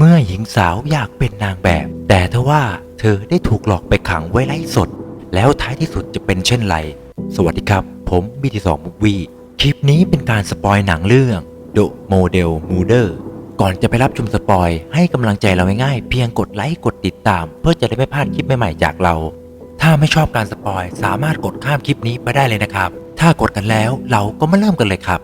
เมื่อหญิงสาวอยากเป็นนางแบบ แต่ทว่าเธอได้ถูกหลอกไปขังไว้ไร้สด แล้วท้ายที่สุดจะเป็นเช่นไร สวัสดีครับ ผมบีทีสองมูวีคลิปนี้เป็นการสปอยหนังเรื่อง The Model Murder ก่อนจะไปรับชมสปอยให้กำลังใจเราง่ายๆเพียงกดไลค์กดติดตาม เพื่อจะได้ไม่พลาดคลิปใหม่ๆจากเรา ถ้าไม่ชอบการสปอยสามารถกดข้ามคลิปนี้ไปได้เลยนะครับ ถ้ากดกันแล้วเราก็มาเริ่มกันเลยครับ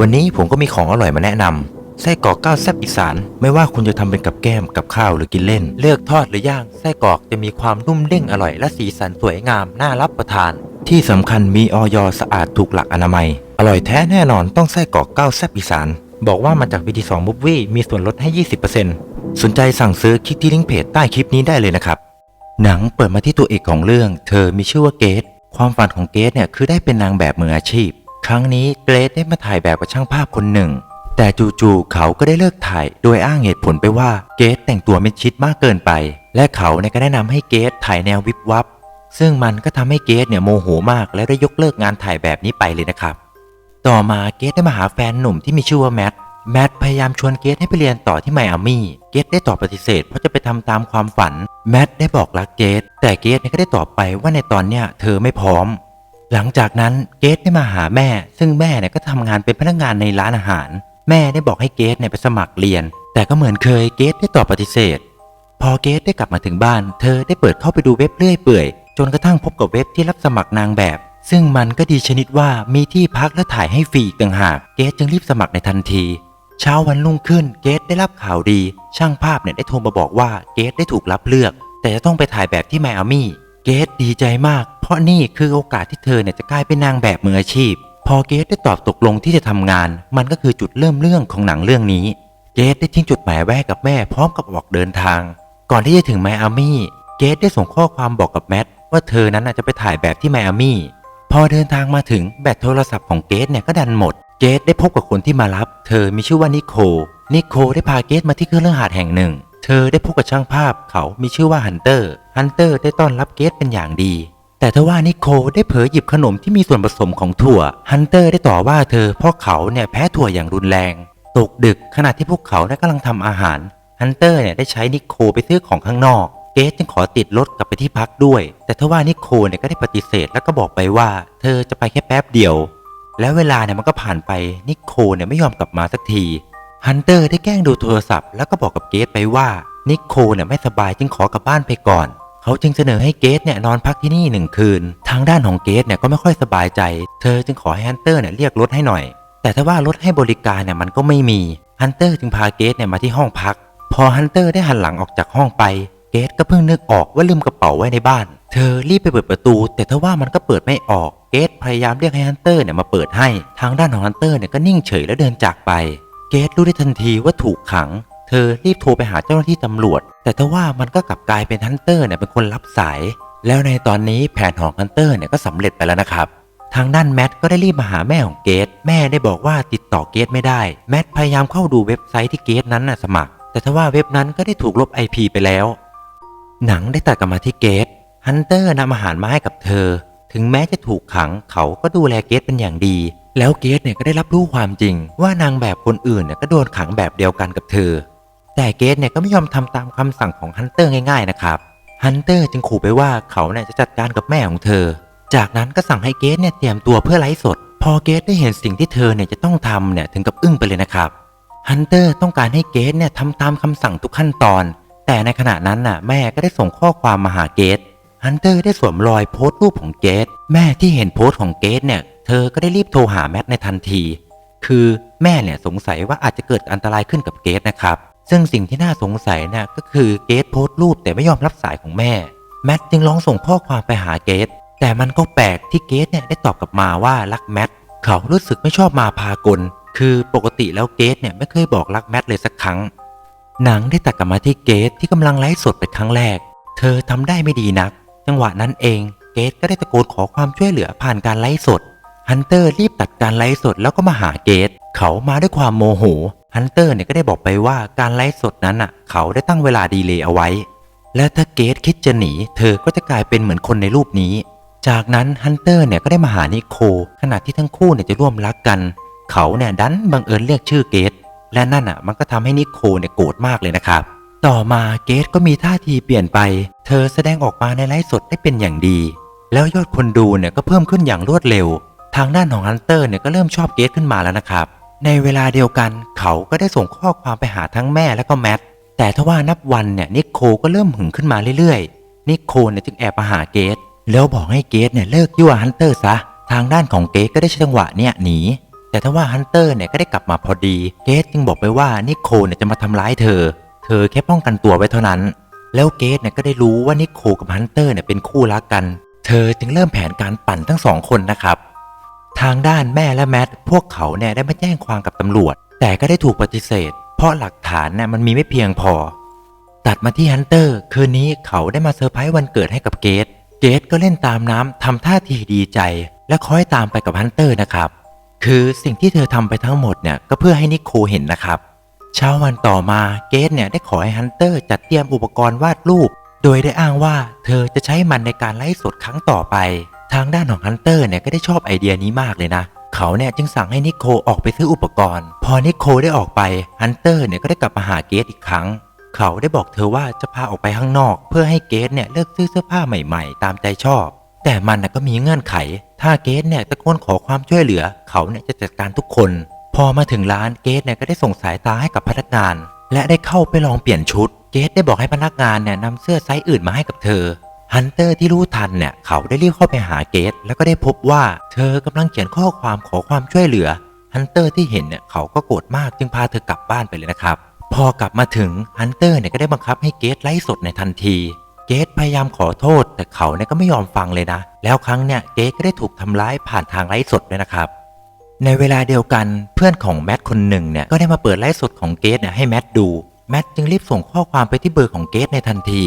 วันนี้ผมก็มีของอร่อยมาแนะนำ ไส้กรอกก้าวแซ่บอีสาน ไม่ว่าคุณจะทำเป็นกับแก้มกับข้าวหรือกินเล่น เลือกทอดหรือย่างไส้กรอกจะมีความนุ่มเด้งอร่อยและสีสันสวยงามน่ารับประทาน ที่สำคัญมีออยสะอาดถูกหลักอนามัย อร่อยแท้แน่นอนต้องไส้กรอกก้าวแซ่บอีสาน บอกว่ามาจากวิดีสองมุฟวี่มีส่วนลดให้ 20%สนใจสั่งซื้อคลิกที่ลิงก์เพจใต้คลิปนี้ได้เลยนะครับหนังเปิดมาที่ตัวเอกของเรื่อง เธอมีชื่อว่าเกตความฝันของเกตเนี่ยคือได้เป็นนางแบบมืออาชีพ ครั้งนี้เกรทได้มาถ่ายแบบกับช่างภาพคนหนึ่ง แต่จู่ๆเขาก็ได้เลิกถ่ายโดยอ้างเหตุผลไปว่าเกตแต่งตัวมิดชิดมากเกินไป และเขาเนี่ยก็แนะนำให้เกตถ่ายแนววิบวับ ซึ่งมันก็ทำให้เกตเนี่ยโมโหมากและได้ยกเลิกงานถ่ายแบบนี้ไปเลยนะครับ ต่อมาเกตได้มาหาแฟนหนุ่มที่มีชื่อว่าแมทแมทพยายามชวนเกตให้ไปเรียนต่อที่ไมอามี่ เกตได้ตอบปฏิเสธเพราะจะไปทำตามความฝัน แมทได้บอกรักเกต แต่เกตเนี่ยก็ได้ตอบไปว่าในตอนเนี้ยเธอไม่พร้อม หลังจากนั้นเกตได้มาหาแม่ ซึ่งแม่เนี่ยก็ทำงานเป็นพนักงานในร้านอาหาร แม่ได้บอกให้เกตเนี่ยไปสมัครเรียน แต่ก็เหมือนเคยเกตได้ตอบปฏิเสธ พอเกตได้กลับมาถึงบ้าน เธอได้เปิดเข้าไปดูเว็บเรื่อยเปื่อย จนกระทั่งพบกับเว็บที่รับสมัครนางแบบ ซึ่งมันก็ดีชนิดว่ามีที่พักและถ่ายให้ฟรีต่างหากเกตจึงรีบสมัครในทันที เช้าวันรุ่งขึ้นเกตได้รับข่าวดี ช่างภาพเนี่ยได้โทรมาบอกว่าเกตได้ถูกรับเลือก แต่จะต้องไปถ่ายแบบที่ไมอามี่เกตดีใจมาก เพราะนี่คือโอกาสที่เธอเนี่ยจะกลายเป็นนางแบบมืออาชีพ พอเกตได้ตอบตกลงที่จะทำงาน มันก็คือจุดเริ่มเรื่องของหนังเรื่องนี้ เกตได้ทิ้งจดหมายไว้กับแม่พร้อมกับออกเดินทาง ก่อนที่จะถึงไมอามี่ เกตได้ส่งข้อความบอกกับแมทว่าเธอนั้นน่ะจะไปถ่ายแบบที่ไมอามี่ พอเดินทางมาถึงแบตโทรศัพท์ของเกตเนี่ยก็ดันหมด เกตได้พบกับคนที่มารับ เธอมีชื่อว่านิโค นิโคได้พาเกตมาที่เครื่องเลือหาดแห่งหนึ่ง เธอได้พบกับช่างภาพเขามีชื่อว่าฮันเตอร์ ฮันเตอร์ได้ต้อนรับเกตเป็นอย่างดี แต่ทว่านิโคได้เผยหยิบขนมที่มีส่วนผสมของถั่ว ฮันเตอร์ได้ต่อว่าเธอเพราะเขาเนี่ยแพ้ถั่วอย่างรุนแรง ตกดึกขณะที่พวกเขาเนี่ยกำลังทำอาหาร ฮันเตอร์เนี่ยได้ใช้นิโคไปซื้อของข้างนอก เกสจึงขอติดรถกลับไปที่พักด้วย แต่ทว่านิโคเนี่ยก็ได้ปฏิเสธแล้วก็บอกไปว่า เธอจะไปแค่แป๊บเดียว แล้วเวลาเนี่ยมันก็ผ่านไป นิโคเนี่ยไม่ยอมกลับมาสักที ฮันเตอร์ได้แกล้งดูโทรศัพท์แล้วก็บอกกับเกสไปว่า นิโคเนี่ยไม่สบายจึงขอกลับบ้านไปก่อน เขาจึงเสนอให้เกสเนี่ยนอนพักที่นี่หนึ่งคืน ทางด้านของเกสเนี่ยก็ไม่ค่อยสบายใจ เธอจึงขอให้ฮันเตอร์เนี่ยเรียกรถให้หน่อย แต่ถ้าว่ารถให้บริการเนี่ยมันก็ไม่มีฮันเตอร์จึงพาเกสเนี่ยมาที่ห้องพัก พอฮันเตอร์ได้หันหลังออกจากห้องไปเกสก็เพิ่งนึกออกว่าลืมกระเป๋าไว้ในบ้าน เธอรีบไปเปิดประตู แต่ทว่ามันก็เปิดไม่ออก เกสพยายามเรียกให้ฮันเตอร์เนี่ยมาเปิดให้ ทางด้านของฮันเตอร์เนี่ยก็นิ่งเฉยและเดินจากไป เกสรู้ได้ทันทีว่าถูกขัง อรีบโทรไปหาเจ้าหน้าที่ตำรวจ แต่ทว่ามันก็กลับกลายเป็นฮันเตอร์เนี่ยเป็นคนรับสาย แล้วในตอนนี้แผนของฮันเตอร์เนี่ยก็สำเร็จไปแล้วนะครับ ทางด้านแมทก็ได้รีบมาหาแม่ของเกตแม่ได้บอกว่าติดต่อเกตไม่ได้ แมทพยายามเข้าดูเว็บไซต์ที่เกตนั้นน่ะสมัคร แต่ทว่าเว็บนั้นก็ได้ถูกลบ IP ไปแล้ว หนังได้ตัดกลับมาที่เกตฮันเตอร์นำอาหารมาให้กับเธอ ถึงแม้จะถูกขังเขาก็ดูแลเกตเป็นอย่างดีแล้วเกตเนี่ยก็ได้รับรู้ความจริงว่านางแบบคนอื่นเนี่ยก็โดนขังแบบเดียวกันกับเธอ แต่เกตเนี่ยก็ไม่ยอมทำตามคำสั่งของฮันเตอร์ง่ายๆนะครับ ฮันเตอร์จึงขู่ไปว่าเขาเนี่ยจะจัดการกับแม่ของเธอ จากนั้นก็สั่งให้เกตเนี่ยเตรียมตัวเพื่อไลฟ์สด พอเกตได้เห็นสิ่งที่เธอเนี่ยจะต้องทำเนี่ยถึงกับอึ้งไปเลยนะครับ ฮันเตอร์ต้องการให้เกตเนี่ยทำตามคำสั่งทุกขั้นตอน แต่ในขณะนั้นน่ะแม่ก็ได้ส่งข้อความมาหาเกต ฮันเตอร์ได้สวมรอยโพสต์รูปของเกต แม่ที่เห็นโพสต์ของเกตเนี่ยเธอก็ได้รีบโทรหาแมทในทันที คือแม่เนี่ยสงสัยว่าอาจจะเกิดอันตรายขึ้นกับเกตนะครับ ซึ่งสิ่งที่น่าสงสัยเนี่ยก็คือเกตโพสต์รูปแต่ไม่ยอมรับสายของแม่ แมทจึงลองส่งข้อความไปหาเกตแต่มันก็แปลกที่เกตเนี่ยได้ตอบกลับมาว่ารักแมทเขารู้สึกไม่ชอบมาพากล คือปกติแล้วเกตเนี่ยไม่เคยบอกรักแมทเลยสักครั้ง หนังได้ตัดกลับมาที่เกตที่กำลังไลฟ์สดเป็นครั้งแรก เธอทำได้ไม่ดีนัก จังหวะนั้นเองเกตก็ได้ตะโกนขอความช่วยเหลือผ่านการไลฟ์สดฮันเตอร์รีบตัดการไลฟ์สดแล้วก็มาหาเกตเขามาด้วยความโมโห ฮันเตอร์เนี่ยก็ได้บอกไปว่าการไลฟ์สดนั้นอะ เขาได้ตั้งเวลาดีเลย์เอาไว้ และถ้าเกตคิดจะหนี เธอก็จะกลายเป็นเหมือนคนในรูปนี้ จากนั้นฮันเตอร์เนี่ยก็ได้มาหานิโคขณะที่ทั้งคู่เนี่ยจะร่วมรักกัน เขาเนี่ยดันบังเอิญเรียกชื่อเกตและนั่นอะมันก็ทำให้นิโคเนี่ยโกรธมากเลยนะครับ ต่อมาเกตก็มีท่าทีเปลี่ยนไป เธอแสดงออกมาในไลฟ์สดได้เป็นอย่างดี แล้วยอดคนดูเนี่ยก็เพิ่มขึ้นอย่างรวดเร็ว ทางด้านของฮันเตอร์เนี่ยก็เริ่มชอบเกตขึ้นมาแล้วนะครับ ในเวลาเดียวกันเขาก็ได้ส่งข้อความไปหาทั้งแม่และก็แมท แต่ทว่านับวันเนี่ยนิโคก็เริ่มหึงขึ้นมาเรื่อยๆ นิโคเนี่ยจึงแอบมาหาเกตแล้วบอกให้เกตเนี่ยเลิกยั่วฮันเตอร์ซะ ทางด้านของเกตก็ได้ใช้จังหวะเนี่ยหนี แต่ทว่าฮันเตอร์เนี่ยก็ได้กลับมาพอดี เกตจึงบอกไปว่านิโคเนี่ยจะมาทำร้ายเธอ เธอแค่ป้องกันตัวไว้เท่านั้น แล้วเกตเนี่ยก็ได้รู้ว่านิโคกับฮันเตอร์เนี่ยเป็นคู่รักกัน เธอจึงเริ่มแผนการปั่นทั้งสองคนนะครับ ทางด้านแม่และแมทพวกเขาเนี่ยได้มาแจ้งความกับตำรวจ แต่ก็ได้ถูกปฏิเสธ เพราะหลักฐานเนี่ยมันมีไม่เพียงพอ ตัดมาที่ฮันเตอร์ คืนนี้เขาได้มาเซอร์ไพรส์วันเกิดให้กับเกต เกตก็เล่นตามน้ำทำท่าทีดีใจ และคอยตามไปกับฮันเตอร์นะครับ คือสิ่งที่เธอทำไปทั้งหมดเนี่ยก็เพื่อให้นิโคเห็นนะครับเช้าวันต่อมาเกตเนี่ยได้ขอให้ฮันเตอร์จัดเตรียมอุปกรณ์วาดรูป โดยได้อ้างว่าเธอจะใช้มันในการไลฟ์สดครั้งต่อไป ทางด้านของฮันเตอร์เนี่ยก็ได้ชอบไอเดียนี้มากเลยนะ เขาเนี่ยจึงสั่งให้นิโคออกไปซื้ออุปกรณ์ พอนิโคได้ออกไปฮันเตอร์เนี่ยก็ได้กลับมาหาเกตอีกครั้ง เขาได้บอกเธอว่าจะพาออกไปข้างนอก เพื่อให้เกตเนี่ยเลือกซื้อเสื้อผ้าใหม่ๆ ตามใจชอบ แต่มันน่ก็มีเงื่อนไข ถ้าเกตเนี่ยตะโกนขอความช่วยเหลือ เขาเนี่ยจะจัดการทุกคน พอมาถึงร้านเกตเนี่ยก็ได้ส่งสายตาให้กับพนักงาน และได้เข้าไปลองเปลี่ยนชุด เกตได้บอกให้พนักงานเนี่ยนำเสื้อไซส์อื่นมาให้กับเธอ ฮันเตอร์ที่รู้ทันเนี่ย เขาได้รีบเข้าไปหาเกต แล้วก็ได้พบว่าเธอกำลังเขียนข้อความขอความช่วยเหลือ ฮันเตอร์ที่เห็นเนี่ยเขาก็โกรธมากจึงพาเธอกลับบ้านไปเลยนะครับ พอกลับมาถึงฮันเตอร์เนี่ยก็ได้บังคับให้เกตไลฟ์สดในทันทีเกตพยายามขอโทษ แต่เขาเนี่ยก็ไม่ยอมฟังเลยนะ แล้วครั้งเนี่ยเกตก็ได้ถูกทำร้ายผ่านทางไลฟ์สดด้วยนะครับ ในเวลาเดียวกันเพื่อนของแมทคนหนึ่งเนี่ยก็ได้มาเปิดไลฟ์สดของเกตเนี่ยให้แมทดูแมทจึงรีบส่งข้อความไปที่เบอร์ของเกตในทันที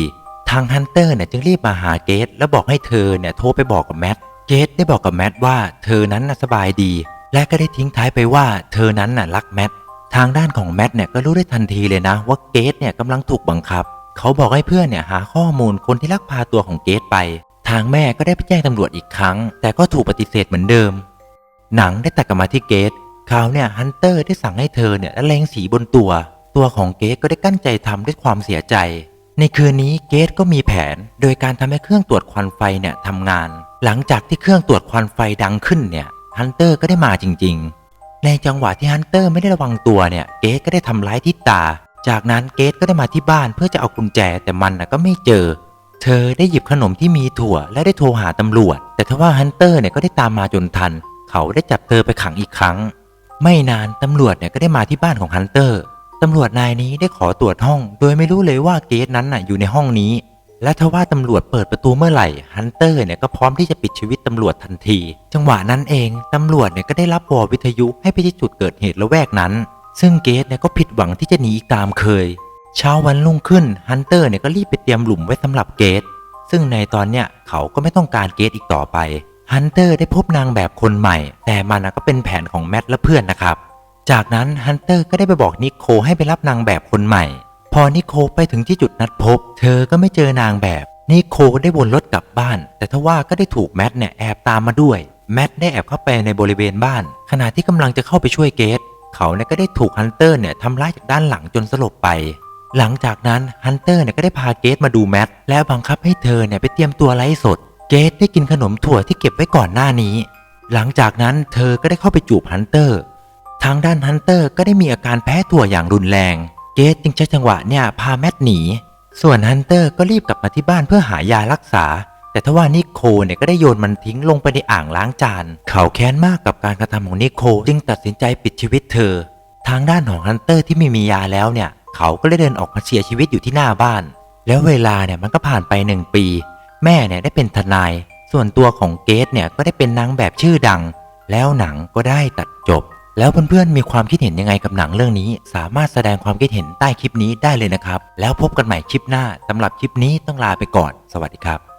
ทางฮันเตอร์เนี่ยจึงรีบมาหาเกตแล้วบอกให้เธอเนี่ยโทรไปบอกกับแมทเกตได้บอกกับแมทว่าเธอนั้นน่ะสบายดี และก็ได้ทิ้งท้ายไปว่าเธอนั้นน่ะรักแมททางด้านของแมทเนี่ยก็รู้ได้ทันทีเลยนะ ว่าเกตเนี่ยกำลังถูกบังคับ เขาบอกให้เพื่อนเนี่ยหาข้อมูลคนที่ลักพาตัวของเกตไป ทางแม่ก็ได้ไปแจ้งตำรวจอีกครั้ง แต่ก็ถูกปฏิเสธเหมือนเดิม หนังได้ตัดกลับมาที่เกตคราวเนี่ยฮันเตอร์ได้สั่งให้เธอเนี่ยละเลงสีบนตัว ตัวของเกตก็ได้กั้นใจทำด้วยความเสียใจ ในคืนนี้เกตก็มีแผนโดยการทำให้เครื่องตรวจควันไฟเนี่ยทำงาน หลังจากที่เครื่องตรวจควันไฟดังขึ้นเนี่ยฮันเตอร์ก็ได้มาจริง ๆ ในจังหวะที่ฮันเตอร์ไม่ได้ระวังตัวเนี่ยเกตก็ได้ทำร้ายทิตา จากนั้นเกตก็ได้มาที่บ้านเพื่อจะเอากุญแจแต่มันนะก็ไม่เจอ เธอได้หยิบขนมที่มีถั่วและได้โทรหาตำรวจ แต่ทว่าฮันเตอร์เนี่ยก็ได้ตามมาจนทัน เขาได้จับเธอไปขังอีกครั้ง ไม่นานตำรวจเนี่ยก็ได้มาที่บ้านของฮันเตอร์ ตำรวจนายนี้ได้ขอตรวจห้อง โดยไม่รู้เลยว่าเกตนั้นน่ะอยู่ในห้องนี้ และทว่าตำรวจเปิดประตูเมื่อไหร่ฮันเตอร์เนี่ยก็พร้อมที่จะปิดชีวิตตำรวจทันที จังหวะนั้นเองตำรวจเนี่ยก็ได้รับวอวิทยุให้ไปที่จุดเกิดเหตุละแวกนั้น ซึ่งเกตเนี่ยก็ผิดหวังที่จะหนีอีกตามเคย เช้าวันรุ่งขึ้นฮันเตอร์เนี่ยก็รีบไปเตรียมหลุมไว้สำหรับเกตซึ่งในตอนเนี้ยเขาก็ไม่ต้องการเกตอีกต่อไปฮันเตอร์ได้พบนางแบบคนใหม่ แต่มันก็เป็นแผนของแมทและเพื่อนนะครับ จากนั้นฮันเตอร์ก็ได้ไปบอกนิโคให้ไปรับนางแบบคนใหม่ พอนิโคไปถึงที่จุดนัดพบ เธอก็ไม่เจอนางแบบ นิโคได้วนรถกลับบ้าน แต่ทว่าก็ได้ถูกแมทเนี่ยแอบตามมาด้วย แมทได้แอบเข้าไปในบริเวณบ้าน ขณะที่กำลังจะเข้าไปช่วยเกตเขาเนี่ยก็ได้ถูกฮันเตอร์เนี่ยทำร้ายจากด้านหลังจนสลบไป หลังจากนั้นฮันเตอร์เนี่ยก็ได้พาเกตมาดูแมทแล้วบังคับให้เธอเนี่ยไปเตรียมตัวไลฟ์สด เกตได้กินขนมถั่วที่เก็บไว้ก่อนหน้านี้ หลังจากนั้นเธอก็ได้เข้าไปจูบฮันเตอร์ ทางด้านฮันเตอร์ก็ได้มีอาการแพ้ถั่วอย่างรุนแรง เกตจึงใช้จังหวะเนี่ยพาแมทหนี ส่วนฮันเตอร์ก็รีบกลับมาที่บ้านเพื่อหายารักษา แต่ทว่านิโคเนี่ยก็ได้โยนมันทิ้งลงไปในอ่างล้างจาน เขาแค้นมากกับการกระทำของนิโคจึงตัดสินใจปิดชีวิตเธอ ทางด้านของฮันเตอร์ที่ไม่มียาแล้วเนี่ย เขาก็เลยเดินออกมาเสียชีวิตอยู่ที่หน้าบ้าน แล้วเวลาเนี่ยมันก็ผ่านไปหนึ่งปี แม่เนี่ยได้เป็นทนาย ส่วนตัวของเกตเนี่ยก็ได้เป็นนางแบบชื่อดัง แล้วหนังก็ได้ตัดจบ แล้วเพื่อนๆมีความคิดเห็นยังไงกับหนังเรื่องนี้ สามารถแสดงความคิดเห็นใต้คลิปนี้ได้เลยนะครับ แล้วพบกันใหม่คลิปหน้าสำหรับคลิปนี้ต้องลาไปก่อน สวัสดีครับ